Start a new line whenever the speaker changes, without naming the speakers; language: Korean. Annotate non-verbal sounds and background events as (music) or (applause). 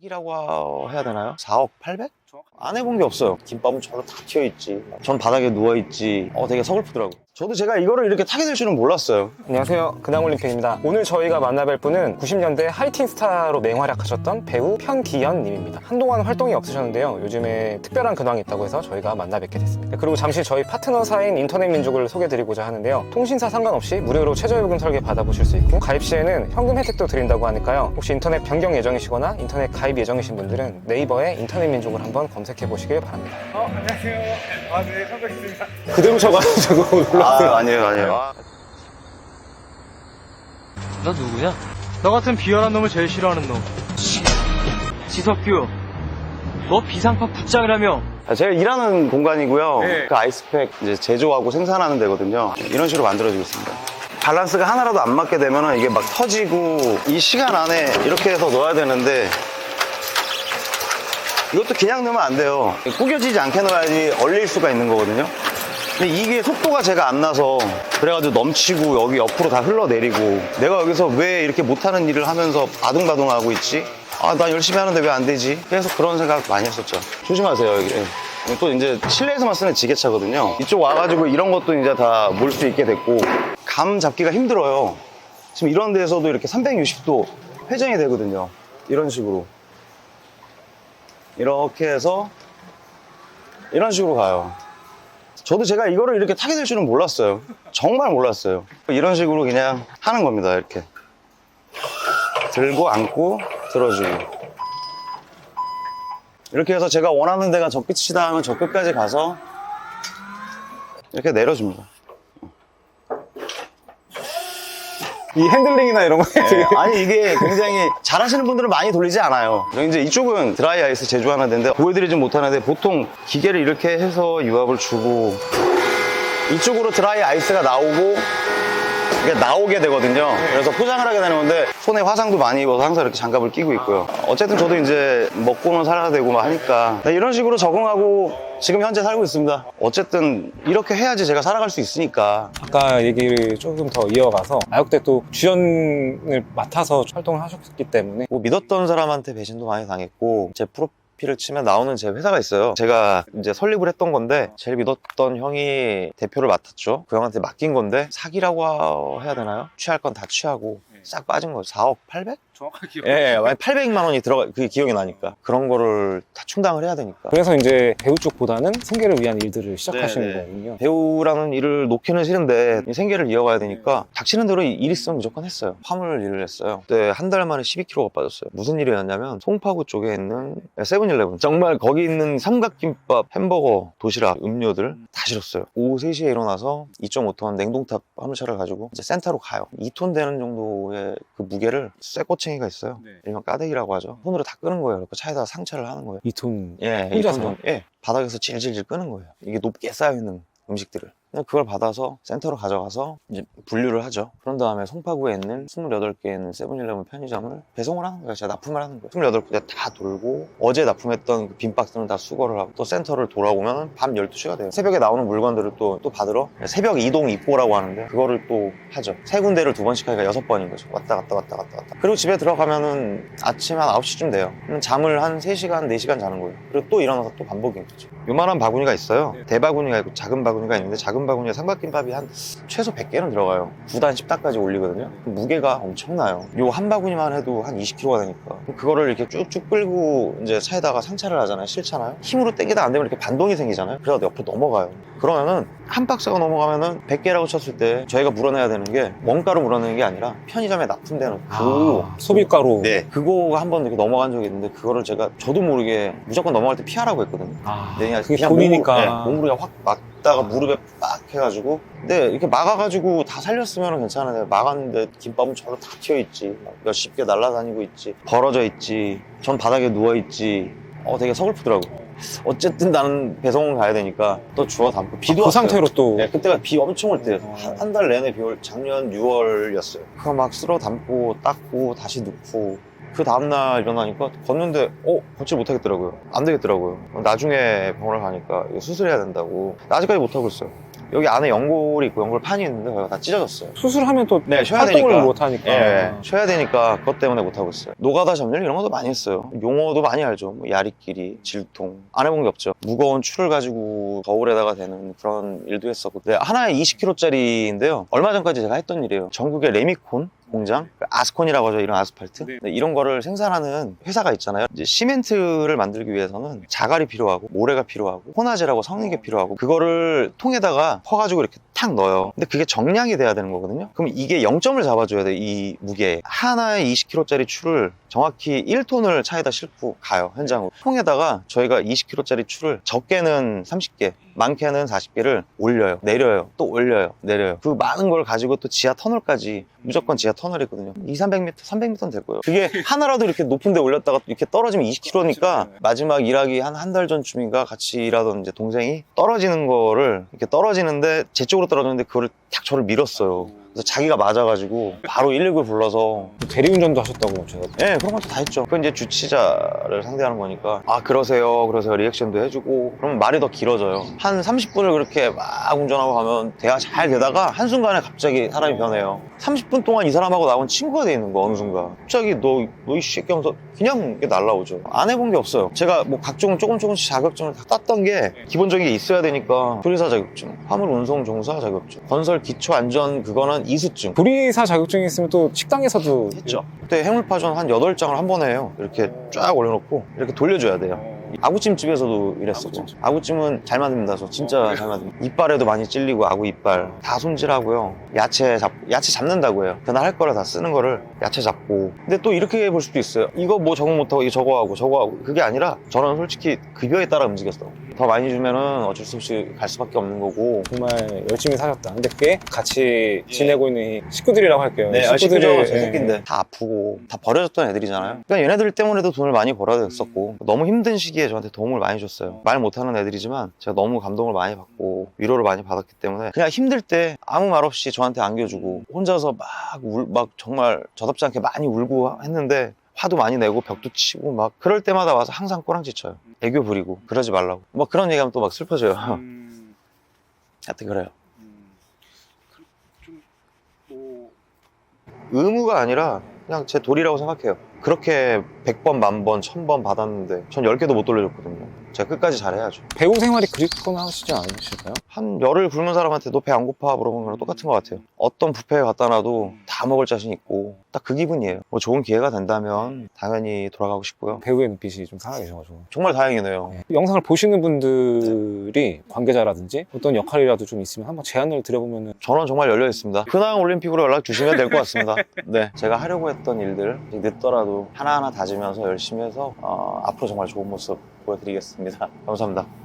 사기라고 해야 되나요? 4억 800? 안 해본 게 없어요. 김밥은 저로 다 튀어 있지. 전 바닥에 누워 있지. 어, 되게 서글프더라고요. 저도 제가 이거를 이렇게 타게 될 줄은 몰랐어요.
안녕하세요. 근황올림픽입니다. 오늘 저희가 만나뵐 분은 90년대 하이틴 스타로 맹활약하셨던 배우 편기현 님입니다. 한동안 활동이 없으셨는데요. 요즘에 특별한 근황이 있다고 해서 저희가 만나 뵙게 됐습니다. 그리고 잠시 저희 파트너사인 인터넷 민족을 소개드리고자 하는데요. 통신사 상관없이 무료로 최저요금 설계 받아보실 수 있고 가입 시에는 현금 혜택도 드린다고 하니까요. 혹시 인터넷 변경 예정이시거나 인터넷 가입 예정이신 분들은 네이버에 인터넷 민족을 한번 검색해 보시길 바랍니다.
어, 안녕하세요. 아, 네, 반갑습니다.
그대로 쳐가지고 놀랐어요.
아, 아니에요, 아니에요. 아,
너 누구야? 너 같은 비열한 놈을 제일 싫어하는 놈. 지석규, 너 비상파 붙장이라며.
아, 제가 일하는 공간이고요.
네.
그 아이스팩 이제 제조하고 생산하는 데거든요. 이런 식으로 만들어지고 있습니다. 밸런스가 하나라도 안 맞게 되면 이게 막 터지고 이 시간 안에 이렇게 해서 넣어야 되는데 이것도 그냥 넣으면 안 돼요. 구겨지지 않게 넣어야지 얼릴 수가 있는 거거든요. 근데 이게 속도가 제가 안 나서 그래가지고 넘치고 여기 옆으로 다 흘러내리고 내가 여기서 왜 이렇게 못하는 일을 하면서 바둥바둥하고 있지? 아, 나 열심히 하는데 왜 안 되지? 계속 그런 생각 많이 했었죠. 조심하세요, 여기. 예. 또 이제 실내에서만 쓰는 지게차거든요. 이쪽 와가지고 이런 것도 이제 다 몰 수 있게 됐고 감 잡기가 힘들어요. 지금 이런 데서도 이렇게 360도 회전이 되거든요. 이런 식으로. 이렇게 해서 이런 식으로 가요. 저도 제가 이거를 이렇게 타게 될 줄은 몰랐어요. 정말 몰랐어요. 이런 식으로 그냥 하는 겁니다. 이렇게. 들고 안고 들어주고. 이렇게 해서 제가 원하는 데가 저 끝이다 하면 저 끝까지 가서 이렇게 내려줍니다.
이 핸들링이나 이런 거 되게
예, 아니 이게 굉장히 잘하시는 분들은 많이 돌리지 않아요. 이제 이쪽은 드라이 아이스 제조하는 데인데 보여드리진 못하는데 보통 기계를 이렇게 해서 유압을 주고 이쪽으로 드라이 아이스가 나오고 이게 나오게 되거든요. 그래서 포장을 하게 되는 건데 손에 화상도 많이 입어서 항상 이렇게 장갑을 끼고 있고요. 어쨌든 저도 이제 먹고는 살아야 되고 막 하니까 네, 이런 식으로 적응하고 지금 현재 살고 있습니다. 어쨌든 이렇게 해야지 제가 살아갈 수 있으니까
아까 얘기를 조금 더 이어가서 아역대 또 주연을 맡아서 활동을 하셨기 때문에
뭐 믿었던 사람한테 배신도 많이 당했고 제 프로 필을 치면 나오는 제 회사가 있어요. 제가 이제 설립을 했던 건데 제일 믿었던 형이 대표를 맡았죠. 그 형한테 맡긴 건데 사기라고 해야 되나요? 취할 건 다 취하고 싹 빠진 거죠. 4억 800?
정확하게 기억.
예, 800만 원이 들어가 그게 기억이 나니까 그런 거를 다 충당을 해야 되니까.
그래서 이제 배우 쪽보다는 생계를 위한 일들을 시작하시는
네, 네.
거군요.
배우라는 일을 놓기는 싫은데 이 생계를 이어가야 되니까 닥치는 대로 일 있으면 무조건 했어요. 화물 일을 했어요. 그때 한 달 만에 12kg가 빠졌어요. 무슨 일이었냐면 송파구 쪽에 있는 세븐 일레븐 정말 거기 있는 삼각김밥, 햄버거, 도시락, 음료들 다 실었어요. 오후 3시에 일어나서 2.5톤 냉동탑 화물차를 가지고 이제 센터로 가요. 2톤 되는 정도의 그 무게를 쇠꼬챙이가 있어요.
네.
일명 까대기라고 하죠. 손으로 다 끄는 거예요. 그 차에다 상차를 하는 거예요.
이톤
예,
혼자서?
이톤 정도. 예, 바닥에서 질질질 끄는 거예요. 이게 높게 쌓여있는 음식들을. 그냥 그걸 받아서 센터로 가져가서 이제 분류를 하죠. 그런 다음에 송파구에 있는 28개에 있는 세븐일레븐 편의점을 배송을 하는 거예요. 제가 납품을 하는 거예요. 28군데 다 돌고 어제 납품했던 그빈 박스는 다 수거를 하고 또 센터를 돌아오면 밤 12시가 돼요. 새벽에 나오는 물건들을 또, 또 받으러 새벽 이동 입고라고 하는데 그거를 또 하죠. 세 군데를 두 번씩 하니까 여섯 번인 거죠. 왔다 갔다 왔다 갔다 왔다. 그리고 집에 들어가면은 아침 한 9시쯤 돼요. 잠을 한 3시간, 4시간 자는 거예요. 그리고 또 일어나서 또 반복인 거죠. 요만한 바구니가 있어요.
네.
대바구니가 있고 작은 바구니가 있는데 작은 바구니에 삼각김밥이 한 최소 100개는 들어가요. 9단, 10단까지 올리거든요. 무게가 엄청나요. 요 한 바구니만 해도 한 20kg가 되니까. 그거를 이렇게 쭉쭉 끌고 이제 차에다가 상차를 하잖아요. 실잖아요. 힘으로 당기다 안 되면 이렇게 반동이 생기잖아요. 그래서 옆으로 넘어가요. 그러면은 한 박스가 넘어가면은 100개라고 쳤을 때 저희가 물어내야 되는 게 원가로 물어내는 게 아니라 편의점에 납품되는 그
아, 소비가로.
네, 그거가 한 번 이렇게 넘어간 적이 있는데 그거를 제가 저도 모르게 무조건 넘어갈 때 피하라고 했거든요.
아,
네, 그냥,
그게
그냥
돈이니까.
몸으로, 네, 몸으로 그냥 확 막다가 무릎에 빡 해가지고. 근데 이렇게 막아가지고 다 살렸으면 괜찮은데 막았는데 김밥은 저로 다 튀어 있지. 막 몇십 개 날아다니고 있지. 벌어져 있지. 전 바닥에 누워 있지. 어 되게 서글프더라고 어쨌든 나는 배송을 가야 되니까 또 주워 담고 비도
그
왔어요.
상태로 또
네, 그때가 비 엄청 올 때,
어.
한달 내내 비 올, 작년 6월이었어요. 그거 막 쓸어 담고, 닦고, 다시 넣고. 그 다음날 일어나니까 걷는데, 어, 걷질 못하겠더라고요. 안 되겠더라고요. 나중에 병원을 가니까 이거 수술해야 된다고. 나 아직까지 못 하고 있어요. 여기 안에 연골이 있고 연골판이 있는데 거기가 다 찢어졌어요.
수술하면 또
네, 쉬어야
활동을
되니까.
못 하니까.
예, 쉬어야 되니까 그것 때문에 못 하고 있어요. 노가다 점령 이런 것도 많이 했어요. 용어도 많이 알죠. 뭐 야리끼리, 질통. 안 해본 게 없죠. 무거운 추를 가지고 거울에다가 대는 그런 일도 했었고. 네, 하나에 20kg짜리인데요. 얼마 전까지 제가 했던 일이에요. 전국의 레미콘 공장, 그 아스콘이라고 하죠. 이런 아스팔트. 네, 이런 거를 생산하는 회사가 있잖아요. 이제 시멘트를 만들기 위해서는 자갈이 필요하고 모래가 필요하고 혼화제라고 섞는 게 필요하고 그거를 통에다가 퍼가지고 이렇게 탁 넣어요. 근데 그게 정량이 돼야 되는 거거든요. 그럼 이게 0점을 잡아줘야 돼. 이 무게에. 하나에 20kg짜리 추를 정확히 1톤을 차에다 싣고 가요. 현장으로. 통에다가 저희가 20kg짜리 추를 적게는 30개, 많게는 40개를 올려요. 내려요. 또 올려요. 내려요. 그 많은 걸 가지고 또 지하 터널까지 무조건 지하 터널이거든요. 2, 300m, 300m는 될 거예요. 그게 (laughs) 하나라도 이렇게 높은 데 올렸다가 이렇게 떨어지면 20kg니까 마지막 일하기 한 한 달 전쯤인가 같이 일하던 이제 동생이 떨어지는 거를 이렇게 떨어지는데 제 쪽으로 떨어졌는데 그거를 탁 저를 밀었어요. 그래서 자기가 맞아가지고 바로 119를 불러서
대리운전도 하셨다고 제가.
예, 그런 것도 다 했죠. 그건 이제 주치자를 상대하는 거니까. 아, 그러세요. 그러세요. 리액션도 해주고. 그러면 말이 더 길어져요. 한 30분을 그렇게 막 운전하고 가면 대화 잘 되다가 한순간에 갑자기 사람이 변해요. 30분 동안 이 사람하고 나온 친구가 돼 있는 거, 어느 순간. 갑자기 너, 너 이 새끼 하면서 그냥 이게 날라오죠. 안 해본 게 없어요. 제가 뭐 각종 조금 조금씩 자격증을 다 땄던 게 기본적인 게 있어야 되니까 조리사 자격증, 화물 운송 종사 자격증, 건설 기초 안전 그거는 이수증.
조리사 자격증이 있으면 또 식당에서도
했죠. 그때 해물파전 한 8장을 한 번에 해요. 이렇게 쫙 올려놓고 이렇게 돌려줘야 돼요. 아구찜 집에서도 이랬었고 아구찜 은 잘 만듭니다. 저 진짜 잘 만듭니다. 이빨에도 많이 찔리고 아구 이빨 다 손질하고요. 야채 잡 야채 잡는다고 해요. 그날 할 거를 다 쓰는 거를 야채 잡고. 근데 또 이렇게 볼 수도 있어요. 이거 뭐 적응 못하고 이거 저거 하고 저거 하고 그게 아니라 저는 솔직히 급여에 따라 움직였어. 더 많이 주면은 어쩔 수 없이 갈 수밖에 없는 거고.
정말 열심히 사셨다. 근데 그게 같이 지내고 있는 이 식구들이라고 할게요.
네, 식구들
식구들이-
제
예.
새끼인데 다 아프고 다 버려졌던 애들이잖아요. 그러니까 얘네들 때문에도 돈을 많이 벌어야 됐었고 너무 힘든 시기에 저한테 도움을 많이 줬어요. 말 못하는 애들이지만 제가 너무 감동을 많이 받고 위로를 많이 받았기 때문에 그냥 힘들 때 아무 말 없이 저한테 안겨주고 혼자서 막, 울, 막 정말 저답지 않게 많이 울고 했는데 화도 많이 내고 벽도 치고 막 그럴 때마다 와서 항상 꼬랑지 쳐요. 애교 부리고 그러지 말라고. 막 그런 얘기하면 또 막 슬퍼져요.
음, (laughs)
하여튼 그래요.
음, 그, 좀, 뭐,
의무가 아니라 그냥 제 도리라고 생각해요. 그렇게 100번, 만번, 1000번 받았는데 전 10개도 못 돌려줬거든요. 제가 끝까지 잘해야죠.
배우 생활이 그립거나 하시지 않으실까요?
한 열을 굶는 사람한테 너 배 안 고파 물어보는 거랑 똑같은 것 같아요. 어떤 뷔페에 갖다 놔도 다 먹을 자신 있고 딱 그 기분이에요. 뭐 좋은 기회가 된다면 당연히 돌아가고 싶고요.
배우의 눈빛이 좀 살아계셔가지고.
정말 다행이네요.
네. 영상을 보시는 분들이 관계자라든지 어떤 역할이라도 좀 있으면 한번 제안을 드려보면은
저는 정말 열려 있습니다. 근황 올림픽으로 연락 주시면 될 것 같습니다. (laughs) 네, 제가 하려고 했던 일들 늦더라도 하나하나 다지면서 열심히 해서 어, 앞으로 정말 좋은 모습 보여드리겠습니다. 감사합니다.